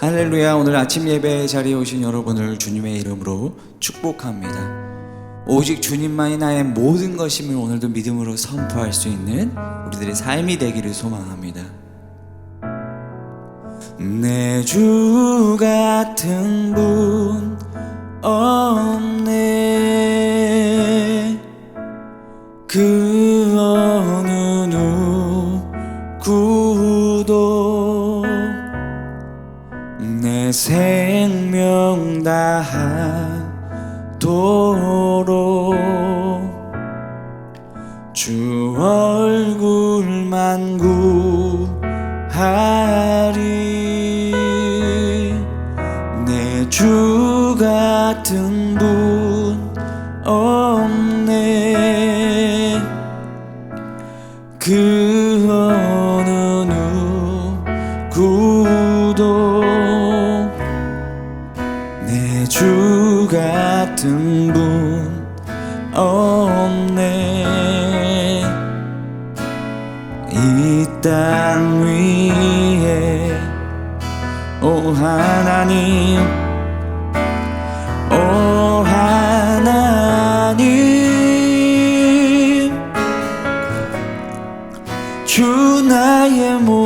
할렐루야 오늘 아침 예배 자리에 오신 여러분을 주님의 이름으로 축복합니다. 오직 주님만이 나의 모든 것임을 오늘도 믿음으로 선포할 수 있는 우리들의 삶이 되기를 소망합니다. 내 주 같은 분 없네 그 어느 생명 다하도록 주 얼굴만 구하리 내 주 같은 하나님 오 하나님 주 나의 모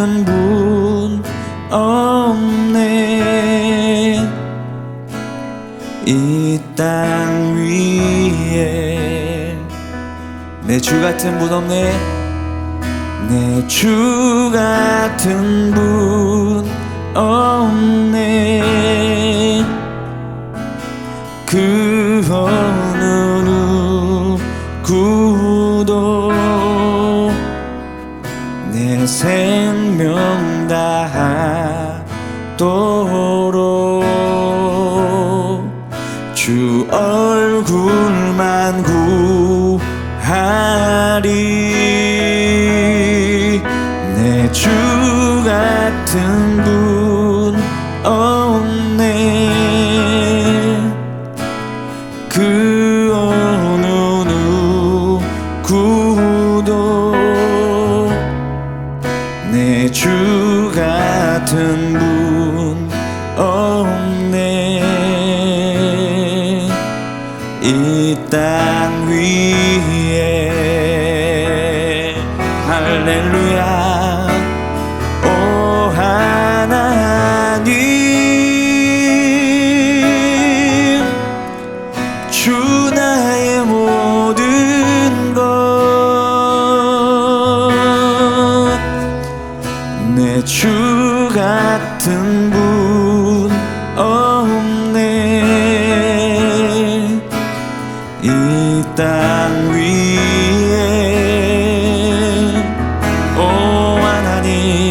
같은 분 없네. 이 땅 위에 내 주 같은 분 없네. 내 주 같은 분 없네 생명 다하도록. 주 얼굴만 구하리. 내 주 같은 이땅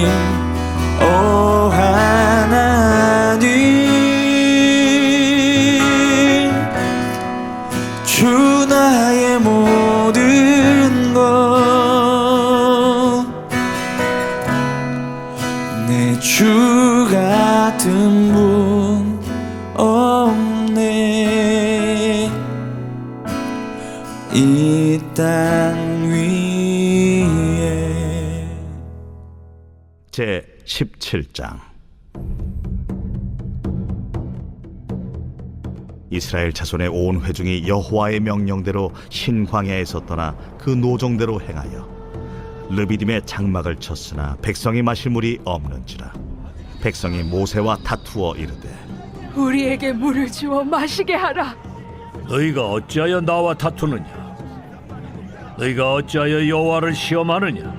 하 17장 이스라엘 자손의 온 회중이 여호와의 명령대로 신광야에서 떠나 그 노정대로 행하여 르비딤의 장막을 쳤으나 백성이 마실 물이 없는지라 백성이 모세와 다투어 이르되 우리에게 물을 주어 마시게 하라. 너희가 어찌하여 나와 다투느냐? 너희가 어찌하여 여호와를 시험하느냐?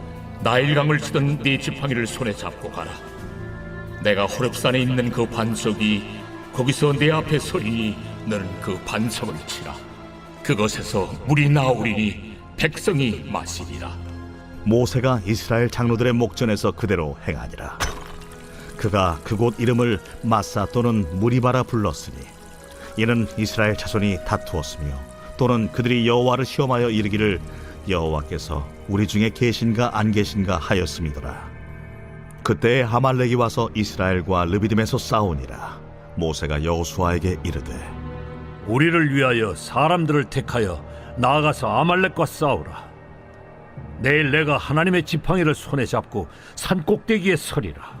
나일강을 치던 네 지팡이를 손에 잡고 가라. 내가 호렙산에 있는 그 반석이 거기서 내 앞에 서리니 너는 그 반석을 치라. 그것에서 물이 나오리니 백성이 마시리라. 모세가 이스라엘 장로들의 목전에서 그대로 행하니라. 그가 그곳 이름을 마사 또는 무리바라 불렀으니 이는 이스라엘 자손이 다투었으며 또는 그들이 여호와를 시험하여 이르기를 여호와께서 우리 중에 계신가 안 계신가 하였음이더라. 그때 하말렉이 와서 이스라엘과 르비딤에서 싸우니라. 모세가 여호수아에게 이르되 우리를 위하여 사람들을 택하여 나아가서 아말렉과 싸우라. 내일 내가 하나님의 지팡이를 손에 잡고 산 꼭대기에 서리라.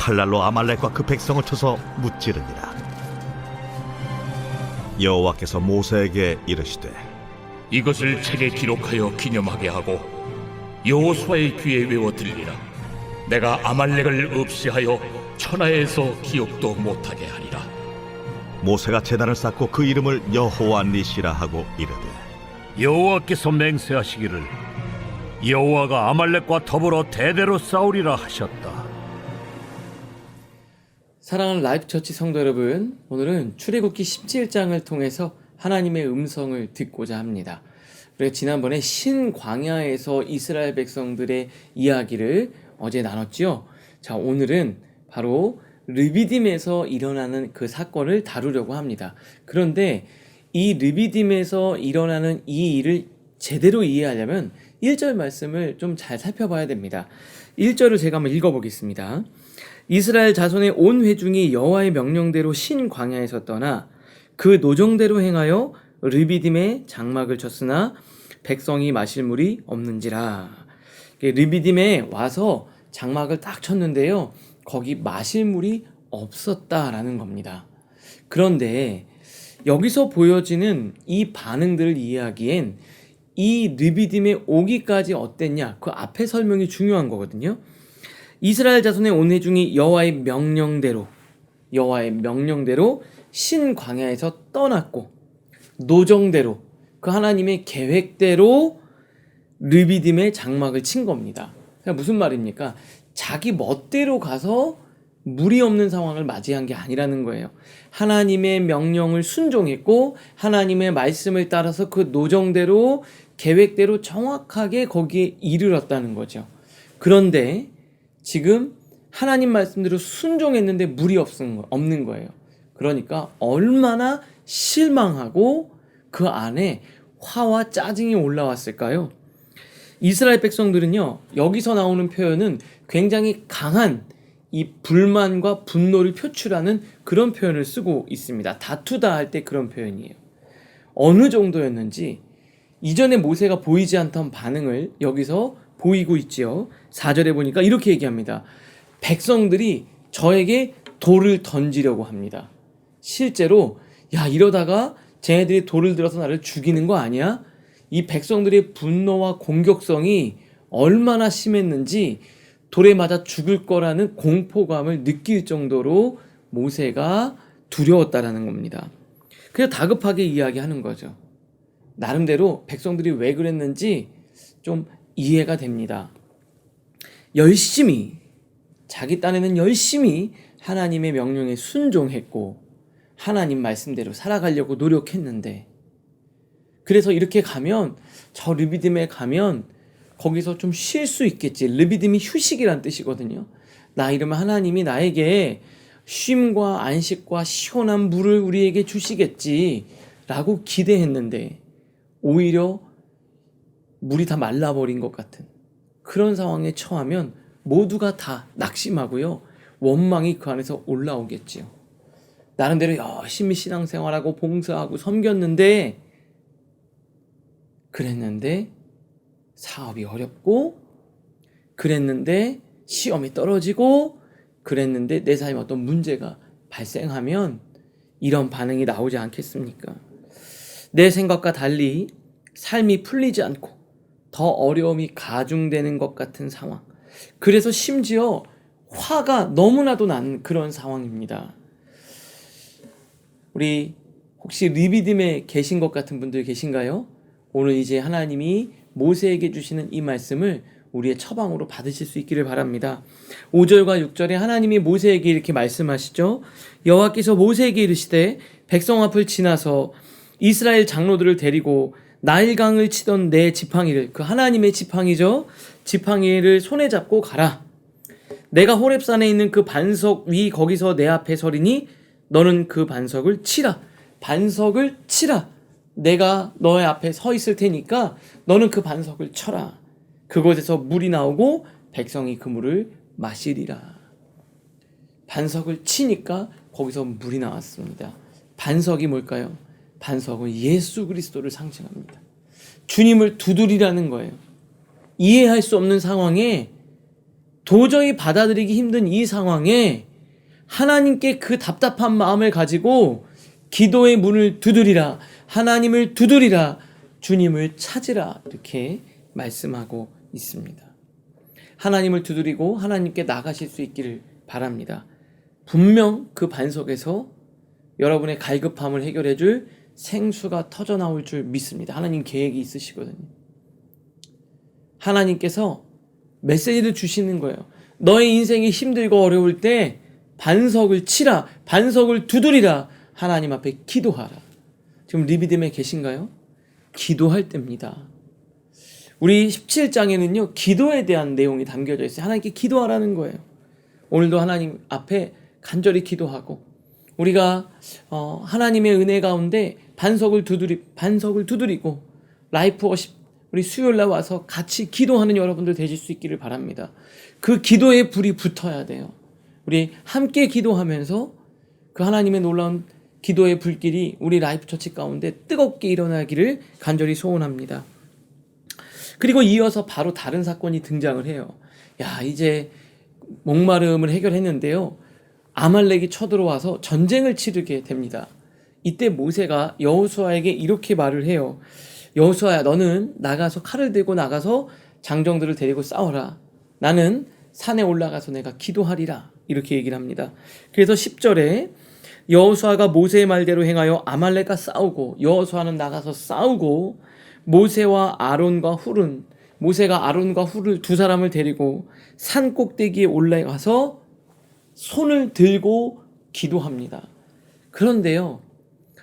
칼날로 아말렉과 그 백성을 쳐서 무찌르니라 여호와께서 모세에게 이르시되 이것을 책에 기록하여 기념하게 하고 여호수아의 귀에 외워 들리라. 내가 아말렉을 없이하여 천하에서 기억도 못하게 하리라. 모세가 제단을 쌓고 그 이름을 여호와 니시라 하고 이르되 여호와께서 맹세하시기를 여호와가 아말렉과 더불어 대대로 싸우리라 하셨다. 사랑하는 라이프 처치 성도 여러분, 오늘은 출애굽기 17장을 통해서 하나님의 음성을 듣고자 합니다. 우리가 지난번에 신광야에서 이스라엘 백성들의 이야기를 어제 나눴지요. 자, 오늘은 바로 르비딤에서 일어나는 그 사건을 다루려고 합니다. 그런데 이 르비딤에서 일어나는 이 일을 제대로 이해하려면 1절 말씀을 좀 잘 살펴봐야 됩니다. 1절을 제가 한번 읽어보겠습니다. 이스라엘 자손의 온 회중이 여호와의 명령대로 신 광야에서 떠나 그 노정대로 행하여 르비딤에 장막을 쳤으나 백성이 마실 물이 없는지라. 르비딤에 와서 장막을 딱 쳤는데요. 거기 마실 물이 없었다라는 겁니다. 그런데 여기서 보여지는 이 반응들을 이해하기엔 이 르비딤에 오기까지 어땠냐 그 앞에 설명이 중요한 거거든요. 이스라엘 자손의 온 회중이 여호와의 명령대로 여호와의 명령대로 신광야에서 떠났고 노정대로 그 하나님의 계획대로 르비딤의 장막을 친 겁니다. 그러니까 무슨 말입니까? 자기 멋대로 가서 물이 없는 상황을 맞이한 게 아니라는 거예요. 하나님의 명령을 순종했고 하나님의 말씀을 따라서 그 노정대로 계획대로 정확하게 거기에 이르렀다는 거죠. 그런데 지금 하나님 말씀대로 순종했는데 물이 없는 거예요. 그러니까 얼마나 실망하고 그 안에 화와 짜증이 올라왔을까요? 이스라엘 백성들은요, 여기서 나오는 표현은 굉장히 강한 이 불만과 분노를 표출하는 그런 표현을 쓰고 있습니다. 다투다 할 때 그런 표현이에요. 어느 정도였는지 이전에 모세가 보이지 않던 반응을 여기서 보이고 있지요. 4절에 보니까 이렇게 얘기합니다. 백성들이 저에게 돌을 던지려고 합니다. 실제로 야 이러다가 쟤네들이 돌을 들어서 나를 죽이는 거 아니야? 이 백성들의 분노와 공격성이 얼마나 심했는지 돌에 맞아 죽을 거라는 공포감을 느낄 정도로 모세가 두려웠다라는 겁니다. 그래서 다급하게 이야기하는 거죠. 나름대로 백성들이 왜 그랬는지 좀 이해가 됩니다. 열심히 자기 딴에는 열심히 하나님의 명령에 순종했고 하나님 말씀대로 살아가려고 노력했는데 그래서 이렇게 가면 저 르비딤에 가면 거기서 좀 쉴 수 있겠지. 르비딤이 휴식이란 뜻이거든요. 나 이러면 하나님이 나에게 쉼과 안식과 시원한 물을 우리에게 주시겠지. 라고 기대했는데 오히려 물이 다 말라버린 것 같은 그런 상황에 처하면 모두가 다 낙심하고요. 원망이 그 안에서 올라오겠지요. 나름대로 열심히 신앙생활하고 봉사하고 섬겼는데 그랬는데 사업이 어렵고 그랬는데 시험이 떨어지고 그랬는데 내 삶에 어떤 문제가 발생하면 이런 반응이 나오지 않겠습니까? 내 생각과 달리 삶이 풀리지 않고 더 어려움이 가중되는 것 같은 상황. 그래서 심지어 화가 너무나도 난 그런 상황입니다. 우리 혹시 리비딤에 계신 것 같은 분들 계신가요? 오늘 이제 하나님이 모세에게 주시는 이 말씀을 우리의 처방으로 받으실 수 있기를 바랍니다. 5절과 6절에 하나님이 모세에게 이렇게 말씀하시죠. 여호와께서 모세에게 이르시되 백성 앞을 지나서 이스라엘 장로들을 데리고 나일강을 치던 내 지팡이를 그 하나님의 지팡이죠. 지팡이를 손에 잡고 가라. 내가 호렙산에 있는 그 반석 위 거기서 내 앞에 서리니 너는 그 반석을 치라. 반석을 치라. 내가 너의 앞에 서 있을 테니까 너는 그 반석을 쳐라. 그곳에서 물이 나오고 백성이 그 물을 마시리라. 반석을 치니까 거기서 물이 나왔습니다. 반석이 뭘까요? 반석은 예수 그리스도를 상징합니다. 주님을 두드리라는 거예요. 이해할 수 없는 상황에 도저히 받아들이기 힘든 이 상황에 하나님께 그 답답한 마음을 가지고 기도의 문을 두드리라. 하나님을 두드리라. 주님을 찾으라. 이렇게 말씀하고 있습니다. 하나님을 두드리고 하나님께 나가실 수 있기를 바랍니다. 분명 그 반석에서 여러분의 갈급함을 해결해 줄 생수가 터져 나올 줄 믿습니다. 하나님 계획이 있으시거든요. 하나님께서 메시지를 주시는 거예요. 너의 인생이 힘들고 어려울 때 반석을 치라, 반석을 두드리라, 하나님 앞에 기도하라. 지금 리비딤에 계신가요? 기도할 때입니다. 우리 17장에는요, 기도에 대한 내용이 담겨져 있어요. 하나님께 기도하라는 거예요. 오늘도 하나님 앞에 간절히 기도하고, 우리가 어, 하나님의 은혜 가운데 반석을 두드리 반석을 두드리고 라이프 워십 우리 수요일 날 와서 같이 기도하는 여러분들 되실 수 있기를 바랍니다. 그 기도의 불이 붙어야 돼요. 우리 함께 기도하면서 그 하나님의 놀라운 기도의 불길이 우리 라이프 처치 가운데 뜨겁게 일어나기를 간절히 소원합니다. 그리고 이어서 바로 다른 사건이 등장을 해요. 야, 이제 목마름을 해결했는데요. 아말렉이 쳐들어와서 전쟁을 치르게 됩니다. 이때 모세가 여호수아에게 이렇게 말을 해요. 여호수아야 너는 나가서 칼을 들고 나가서 장정들을 데리고 싸워라. 나는 산에 올라가서 내가 기도하리라. 이렇게 얘기를 합니다. 그래서 10절에 여호수아가 모세의 말대로 행하여 아말렉과 싸우고 여호수아는 나가서 싸우고 모세와 아론과 훌은 모세가 아론과 훌을 두 사람을 데리고 산 꼭대기에 올라가서 손을 들고 기도합니다. 그런데요,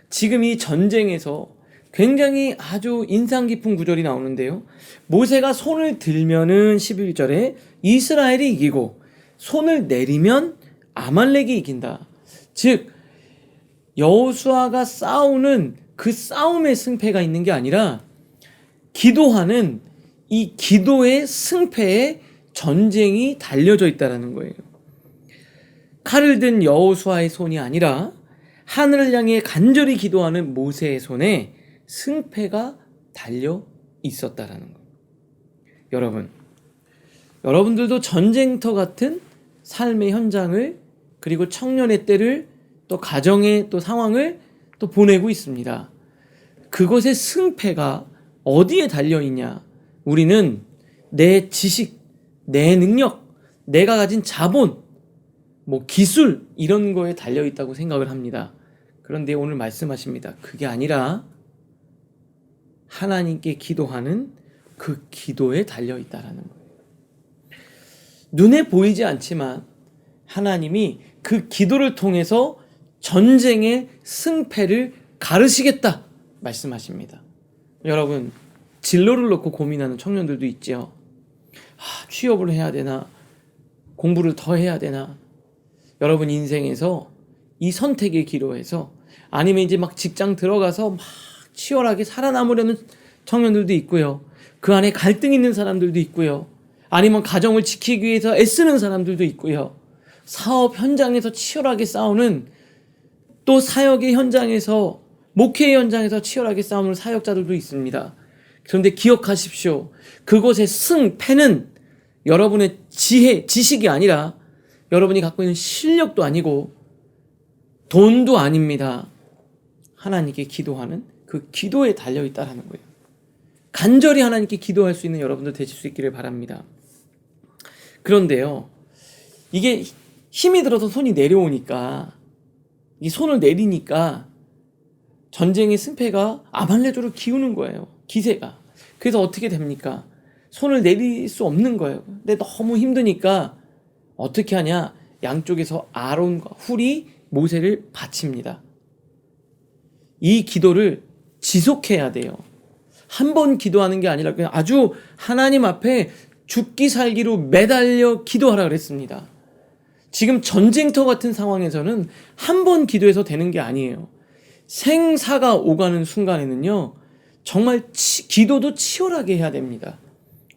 지금 이 전쟁에서 굉장히 아주 인상 깊은 구절이 나오는데요. 모세가 손을 들면은 11절에 이스라엘이 이기고 손을 내리면 아말렉이 이긴다. 즉 여호수아가 싸우는 그 싸움의 승패가 있는 게 아니라 기도하는 이 기도의 승패에 전쟁이 달려져 있다라는 거예요. 칼을 든 여호수아의 손이 아니라 하늘을 향해 간절히 기도하는 모세의 손에 승패가 달려 있었다라는 거. 여러분, 여러분들도 전쟁터 같은 삶의 현장을 그리고 청년의 때를 또 가정의 또 상황을 또 보내고 있습니다. 그것의 승패가 어디에 달려 있냐? 우리는 내 지식, 내 능력, 내가 가진 자본, 뭐 기술 이런 거에 달려 있다고 생각을 합니다. 그런데 오늘 말씀하십니다. 그게 아니라 하나님께 기도하는 그 기도에 달려 있다라는 거예요. 눈에 보이지 않지만 하나님이 그 기도를 통해서 전쟁의 승패를 가르시겠다 말씀하십니다. 여러분 진로를 놓고 고민하는 청년들도 있죠. 아, 취업을 해야 되나 공부를 더 해야 되나 여러분 인생에서 이 선택의 기로에서 아니면 이제 막 직장 들어가서 막 치열하게 살아남으려는 청년들도 있고요. 그 안에 갈등 있는 사람들도 있고요. 아니면 가정을 지키기 위해서 애쓰는 사람들도 있고요. 사업 현장에서 치열하게 싸우는 또 사역의 현장에서 목회 현장에서 치열하게 싸우는 사역자들도 있습니다. 그런데 기억하십시오. 그곳의 승 패는 여러분의 지혜, 지식이 아니라 여러분이 갖고 있는 실력도 아니고 돈도 아닙니다. 하나님께 기도하는 그 기도에 달려 있다라는 거예요. 간절히 하나님께 기도할 수 있는 여러분들 되실 수 있기를 바랍니다. 그런데요, 이게 힘이 들어서 손이 내려오니까 이 손을 내리니까 전쟁의 승패가 아말레주로 기우는 거예요. 기세가. 그래서 어떻게 됩니까? 손을 내릴 수 없는 거예요. 근데 너무 힘드니까 어떻게 하냐? 양쪽에서 아론과 훌이 모세를 바칩니다. 이 기도를 지속해야 돼요. 한 번 기도하는 게 아니라 그냥 아주 하나님 앞에 죽기 살기로 매달려 기도하라 그랬습니다. 지금 전쟁터 같은 상황에서는 한 번 기도해서 되는 게 아니에요. 생사가 오가는 순간에는요, 정말 치- 기도도 치열하게 해야 됩니다.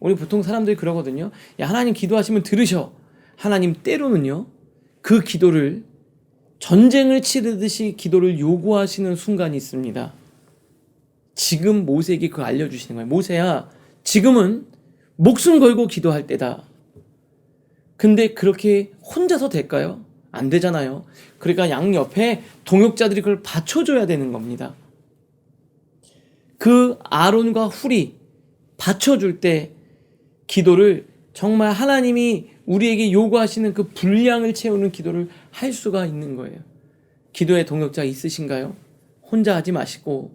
우리 보통 사람들이 그러거든요. 야, 하나님 기도하시면 들으셔. 하나님 때로는요, 그 기도를 전쟁을 치르듯이 기도를 요구하시는 순간이 있습니다. 지금 모세에게 그걸 알려주시는 거예요. 모세야, 지금은 목숨 걸고 기도할 때다. 근데 그렇게 혼자서 될까요? 안 되잖아요. 그러니까 양 옆에 동역자들이 그걸 받쳐줘야 되는 겁니다. 그 아론과 훌이 받쳐줄 때 기도를 정말 하나님이 우리에게 요구하시는 그 분량을 채우는 기도를 할 수가 있는 거예요. 기도의 동역자 있으신가요? 혼자 하지 마시고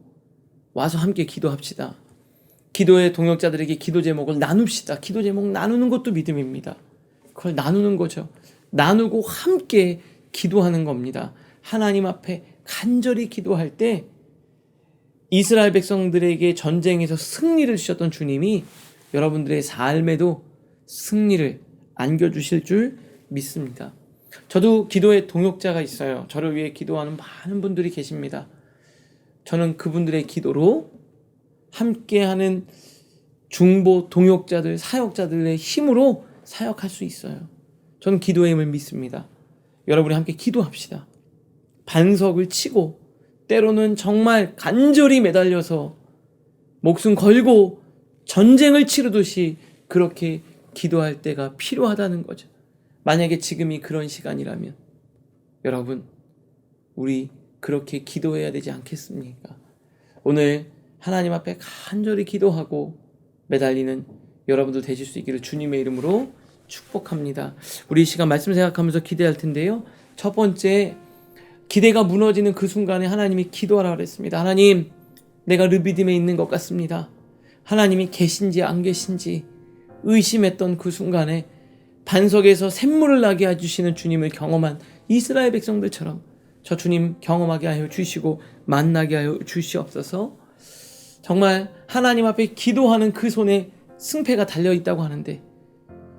와서 함께 기도합시다. 기도의 동역자들에게 기도 제목을 나눕시다. 기도 제목 나누는 것도 믿음입니다. 그걸 나누는 거죠. 나누고 함께 기도하는 겁니다. 하나님 앞에 간절히 기도할 때 이스라엘 백성들에게 전쟁에서 승리를 주셨던 주님이 여러분들의 삶에도 승리를 안겨주실 줄 믿습니다. 저도 기도의 동역자가 있어요. 저를 위해 기도하는 많은 분들이 계십니다. 저는 그분들의 기도로 함께하는 중보 동역자들, 사역자들의 힘으로 사역할 수 있어요. 저는 기도의 힘을 믿습니다. 여러분이 함께 기도합시다. 반석을 치고 때로는 정말 간절히 매달려서 목숨 걸고 전쟁을 치르듯이 그렇게 기도할 때가 필요하다는 거죠. 만약에 지금이 그런 시간이라면 여러분 우리 그렇게 기도해야 되지 않겠습니까? 오늘 하나님 앞에 간절히 기도하고 매달리는 여러분들 되실 수 있기를 주님의 이름으로 축복합니다. 우리 이 시간 말씀 생각하면서 기대할 텐데요. 첫 번째 기대가 무너지는 그 순간에 하나님이 기도하라 그랬습니다. 하나님, 내가 르비딤에 있는 것 같습니다. 하나님이 계신지 안 계신지 의심했던 그 순간에 반석에서 샘물을 나게 해주시는 주님을 경험한 이스라엘 백성들처럼 저 주님 경험하게 하여 주시고 만나게 하여 주시옵소서. 정말 하나님 앞에 기도하는 그 손에 승패가 달려 있다고 하는데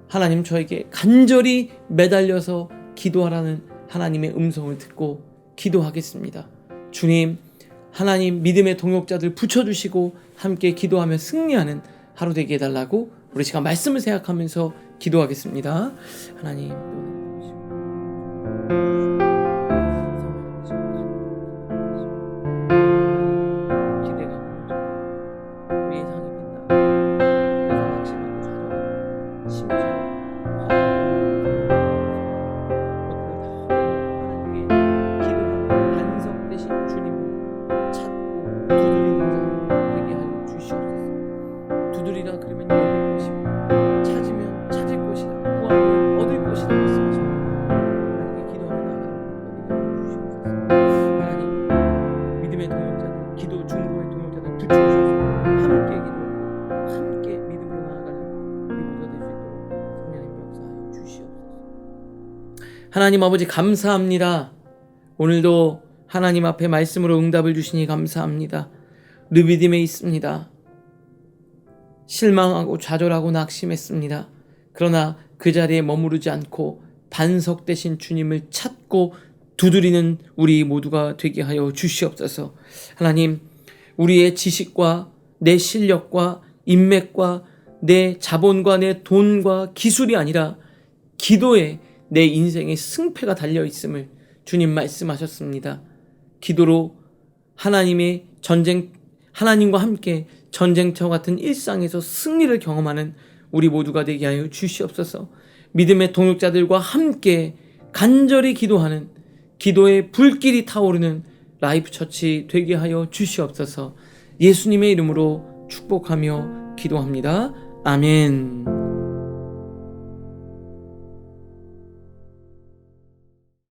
하나님 저에게 간절히 매달려서 기도하라는 하나님의 음성을 듣고 기도하겠습니다. 주님, 하나님 믿음의 동역자들 붙여주시고 함께 기도하며 승리하는 하루 되게 해달라고 우리 시간 말씀을 생각하면서 기도하겠습니다. 하나님. 하나님 아버지 감사합니다. 오늘도 하나님 앞에 말씀으로 응답을 주시니 감사합니다. 르비딤에 있습니다. 실망하고 좌절하고 낙심했습니다. 그러나 그 자리에 머무르지 않고 반석 대신 주님을 찾고 두드리는 우리 모두가 되게 하여 주시옵소서. 하나님, 우리의 지식과 내 실력과 인맥과 내 자본과 내 돈과 기술이 아니라 기도에 내 인생의 승패가 달려 있음을 주님 말씀하셨습니다. 기도로 하나님의 전쟁 하나님과 함께 전쟁터 같은 일상에서 승리를 경험하는 우리 모두가 되게 하여 주시옵소서. 믿음의 동역자들과 함께 간절히 기도하는 기도의 불길이 타오르는 라이프 처치 되게 하여 주시옵소서. 예수님의 이름으로 축복하며 기도합니다. 아멘.